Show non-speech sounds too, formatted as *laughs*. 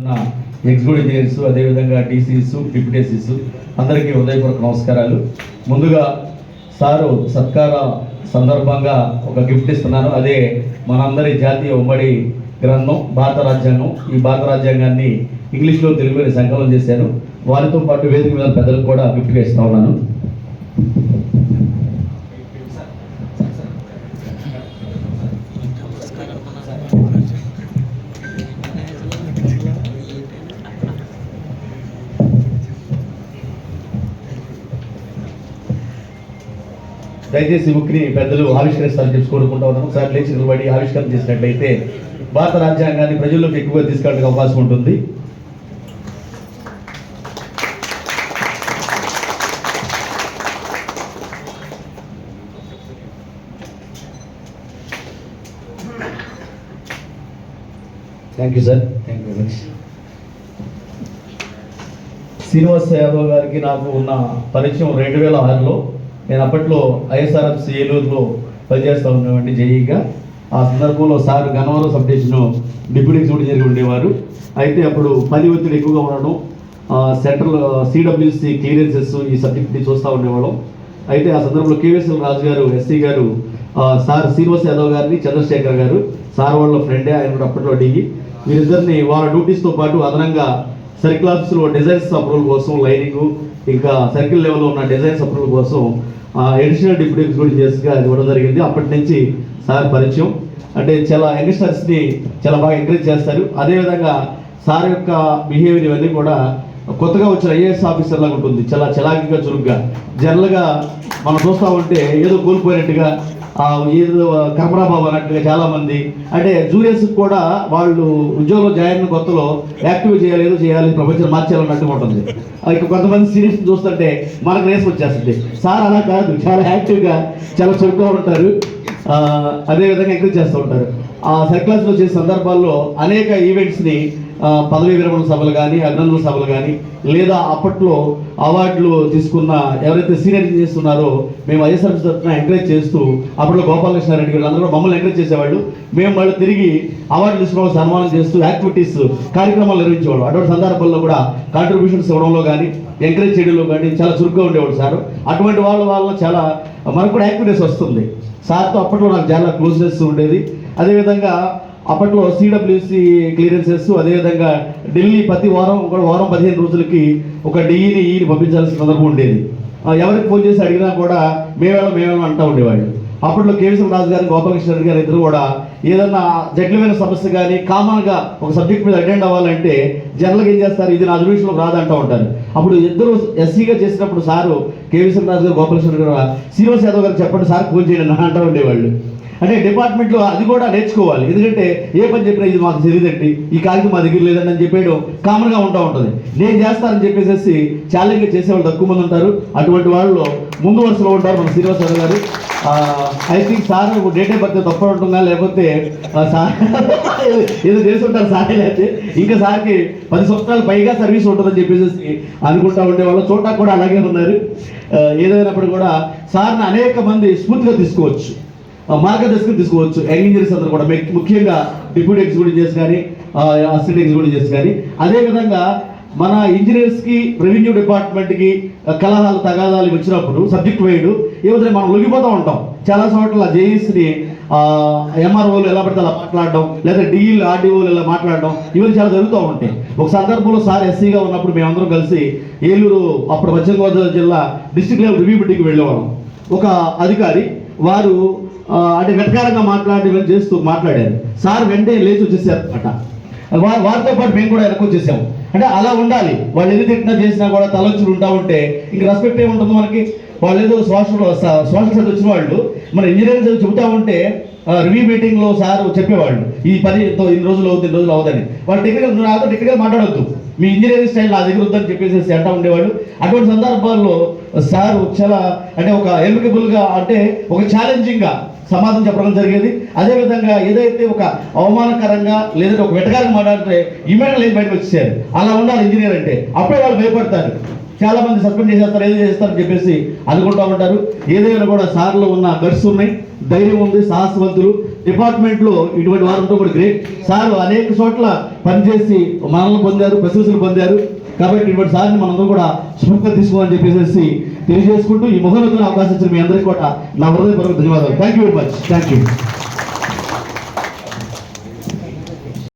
Executive engineers అదేవిధంగా DCs డిప్యూటీసీస్ అందరికీ హృదయపూర్వక నమస్కారాలు. ముందుగా సారు సత్కార సందర్భంగా ఒక గిఫ్ట్ ఇస్తున్నాను. అదే మనందరి జాతీయ ఉమ్మడి గ్రంథం భారత రాజ్యాంగం. ఈ భారత రాజ్యాంగాన్ని ఇంగ్లీష్లో తెలుగులో సంకలనం చేశాను వారితో పాటు వేదిక మీద పెద్దలకు కూడా గిఫ్ట్గా ఇస్తా ఉన్నాను. దయచేసి ఈ బుక్ని పెద్దలు ఆవిష్కరిస్తారని చెప్పి కోరుకుంటా ఉన్నాను. ఒకసారి లేచి నిలబడి ఆవిష్కరణ చేసినట్లయితే భారత రాజ్యాంగాన్ని ప్రజల్లోకి ఎక్కువగా తీసుకెళ్ళడానికి అవకాశం ఉంటుంది. Thank you sir thank you much Srinivas Yadav గారికి నాకు ఉన్న పరిచయం రెండు వేల ఆరులో నేను అప్పట్లో ఐఎస్ఆర్ఎఫ్ ఏలూరులో పనిచేస్తూ ఉన్నామండి జేఈగా ఆ సందర్భంలో sir Gannavaram sub division deputy executive జరిగి ఉండేవారు. అయితే అప్పుడు పని ఒత్తిడి ఎక్కువగా ఉండడం సెంట్రల్ సిడబ్ల్యూసి క్లియరెన్సెస్ ఈ సబ్జెక్ట్ని చూస్తూ ఉండేవాళ్ళం. అయితే ఆ సందర్భంలో కేవీఎస్ఎల్ రాజు గారు ఎస్సీ గారు సార్ శ్రీనివాస్ యాదవ్ గారిని చంద్రశేఖర్ గారు సార్ వాళ్ళ ఫ్రెండే ఆయన కూడా అప్పట్లో అడిగి వీరిద్దరిని వారి డ్యూటీస్తో పాటు అదనంగా సర్కిల్ ఆఫీసులో డిజైన్స్ అప్రూవల్ కోసం లైనింగ్ ఇంకా సర్కిల్ లెవెల్లో ఉన్న డిజైన్స్ అప్రూవల్ కోసం ఎడిషనల్ డిప్యూటీ ఎగ్జిక్యూటివ్ చేసిగా ఇవ్వడం జరిగింది. అప్పటి నుంచి సార్ పరిచయం. అంటే చాలా యంగ్స్టర్స్ని చాలా బాగా ఎంకరేజ్ చేస్తారు. అదేవిధంగా సార్ యొక్క బిహేవియర్ ఇవన్నీ కూడా కొత్తగా వచ్చిన ఐఏఎస్ ఆఫీసర్ లాగా ఉంటుంది. చాలా చలాకీగా చురుగ్గా జనరల్గా మనం చూస్తూ ఉంటే ఏదో కోల్పోయినట్టుగా ఏదో కమరాబాబు అన్నట్టుగా చాలా మంది అంటే జూనియర్స్ కూడా వాళ్ళు ఉద్యోగంలో జాయిన్ కొత్తలో యాక్టివ్ చేయాలి ఏదో చేయాలి ప్రపంచం మార్చేయాలన్నట్టుగా ఉంటుంది. ఇక కొంతమంది సీరియస్ చూస్తుంటే మనకు రేస్ వచ్చేస్తుంది. సార్ అలా కాదు చాలా యాక్టివ్గా చాలా చురుగ్గా ఉంటారు. అదేవిధంగా ఎంకరేజ్ చేస్తూ ఉంటారు. ఆ సర్క్లాస్లో చేసే సందర్భాల్లో అనేక ఈవెంట్స్ని పదవీ విరమణ సభలు కానీ అభినందన సభలు కానీ లేదా అప్పట్లో అవార్డులు తీసుకున్న ఎవరైతే సీనియర్ ఇంజనీర్స్ ఉన్నారో మేము ఐఎస్ఆర్ తరఫున ఎంకరేజ్ చేస్తూ అప్పట్లో గోపాలకృష్ణారెడ్డి గారు అందరూ మమ్మల్ని ఎంకరేజ్ చేసేవాళ్ళు. మేము వాళ్ళు తిరిగి అవార్డు తీసుకున్న సన్మానం చేస్తూ యాక్టివిటీస్ కార్యక్రమాలు నిర్వహించేవాడు అటువంటి సందర్భాల్లో కూడా కాంట్రిబ్యూషన్స్ ఇవ్వడంలో కానీ ఎంకరేజ్ చేయడంలో కానీ చాలా చురుగ్గా ఉండేవాడు సార్. అటువంటి వాళ్ళ వల్ల చాలా మనకు కూడా యాక్టివ్నెస్ వస్తుంది. సార్తో అప్పట్లో నాకు చాలా క్లోజ్నెస్ ఉండేది. అదేవిధంగా అప్పట్లో సిడబ్ల్యూసి క్లియరెన్సెస్ అదేవిధంగా ఢిల్లీ ప్రతి వారం ఒక వారం పదిహేను రోజులకి ఒక డిఈని ఈని పంపించాల్సిన సందర్భం ఉండేది. ఎవరికి ఫోన్ చేసి అడిగినా కూడా మేమేళ మేమేళ అంటూ ఉండేవాళ్ళు. అప్పట్లో కేవీఎం రాజు గారు గోపాలకృష్ణ రెడ్డి గారు ఇద్దరు కూడా ఏదన్నా జటిలమైన సమస్య కానీ కామన్గా ఒక సబ్జెక్ట్ మీద అటెండ్ అవ్వాలంటే జనరల్గా ఏం చేస్తారు? ఇది నా అడ్మిషన్లో రాదంటూ ఉంటారు. అప్పుడు ఇద్దరు ఎస్సీగా చేసినప్పుడు సారు కేవీఎం రాజు గారు గోపాలకృష్ణ గారు శ్రీనివాస్ యాదవ్ గారు చెప్పండి సార్ ఫోన్ చేయండి అంటూ ఉండేవాళ్ళు. అంటే డిపార్ట్మెంట్లో అది కూడా నేర్చుకోవాలి. ఎందుకంటే ఏ పని చెప్పినా ఇది మాకు తెలియదండి ఈ కాగితం మా దగ్గర లేదండి అని చెప్పేయడం కామన్గా ఉంటా ఉంటుంది. నేను చేస్తానని చెప్పేసి ఛాలెంజ్ చేసేవాళ్ళు తక్కువ మంది ఉంటారు. అటువంటి వాళ్ళు ముందు వరుసలో ఉంటారు మన శ్రీనివాసరావు గారు. I think sir date birth తప్ప ఉంటుందా? లేకపోతే సార్ *laughs* ఏదో చేసి ఉంటారు సార్ అయితే ఇంకా సార్కి పది సంవత్సరాలు పైగా సర్వీస్ ఉంటుందని చెప్పేసి అనుకుంటా ఉండేవాళ్ళు చోట కూడా అలాగే ఉన్నారు. ఏదైనప్పుడు కూడా సార్ని అనేక మంది స్ఫూర్తిగా తీసుకోవచ్చు. మార్గదర్శకం తీసుకోవచ్చు. యంగ్ ఇంజనీర్స్ అందరూ కూడా ముఖ్యంగా డిప్యూటీ ఎగ్జిక్యూటివ్ చేసి కానీ అసిస్టెంట్ ఎగ్జిక్యూటివ్ చేసి కానీ అదేవిధంగా మన ఇంజనీర్స్కి రెవెన్యూ డిపార్ట్మెంట్కి కలహాలు తగాదాలు వచ్చినప్పుడు సబ్జెక్ట్ వైడ్ ఏమైతే మనం లొంగిపోతూ ఉంటాం. చాలా చోట్ల జేఈస్ని ఎంఆర్ఓలు ఎలా పడితే అలా మాట్లాడడం లేదా డిఈలు ఆర్డీఓలు ఎలా మాట్లాడడం ఇవన్నీ చాలా జరుగుతూ ఉంటాయి. ఒక సందర్భంలో సార్ ఎస్సీగా ఉన్నప్పుడు మేమందరం కలిసి ఏలూరు అప్పుడు పశ్చిమ గోదావరి జిల్లా డిస్ట్రిక్ట్ లెవెల్ రివ్యూ మీటింగ్కి వెళ్ళేవాళ్ళం. ఒక అధికారి వారు అంటే వెటకారంగా మాట్లాడి చేస్తూ మాట్లాడారు. సార్ వెంటనే లేచి వచ్చేసారు అట. వా- వారితో పాటు మేము కూడా వెనక్కి వచ్చేసాము. అంటే అలా ఉండాలి. వాళ్ళు ఎన్ని తిట్టినా చేసినా కూడా తలొచ్చులు ఉంటా ఉంటే ఇంక రెస్పెక్ట్ ఏముంటుంది మనకి? వాళ్ళు ఏదో సోషల్ సోషల్ సైడ్ వచ్చిన వాళ్ళు మన ఇంజనీరింగ్ చదివి చెబుతా ఉంటే రివ్యూ మీటింగ్లో సార్ చెప్పేవాళ్ళు. ఈ పని ఇన్ని రోజులు అవుతుంది ఇన్ని రోజులు అవుతుంది వాళ్ళు టెక్నికల్ నాతో టెక్నికల్ మాట్లాడవద్దు మీ ఇంజనీరింగ్ స్టైల్ నా దగ్గర ఉందని చెప్పేసి అంటా ఉండేవాళ్ళు. అటువంటి సందర్భాల్లో సార్ చాలా అంటే ఒక ఎలిమికబుల్గా అంటే ఒక ఛాలెంజింగ్గా సమాధానం చెప్పడం జరిగేది. అదేవిధంగా ఏదైతే ఒక అవమానకరంగా లేదంటే ఒక వెటకారంగా మాట్లాడితే ఇమీడియట్ లేదు బయటకు వచ్చేసారు. అలా ఉండాలి ఇంజనీర్ అంటే. అప్పుడే వాళ్ళు భయపడతారు. చాలా మంది సస్పెండ్ చేసేస్తారు ఏది చేస్తారని చెప్పేసి అనుకుంటా ఉంటారు. ఏదైనా కూడా సార్లో ఉన్న గట్స్ ఉన్నాయి. ధైర్యం ఉంది సాహసవంతులు. డిపార్ట్మెంట్లో ఇటువంటి వారంతో కూడా గ్రేట్ సార్ అనేక చోట్ల పనిచేసి మనల్ని పొందారు ప్రశంసలు పొందారు. కాబట్టి ఇటువంటి సార్ని మనందరూ కూడా స్ఫూర్తిగా తీసుకోవాలని చెప్పేసి తెలియజేసుకుంటూ ఈ ముఖనూతన అవకాశం ఇచ్చిన మీ అందరికీ కూడా నా హృదయపూర్వక ధన్యవాదాలు. Thank you very much thank you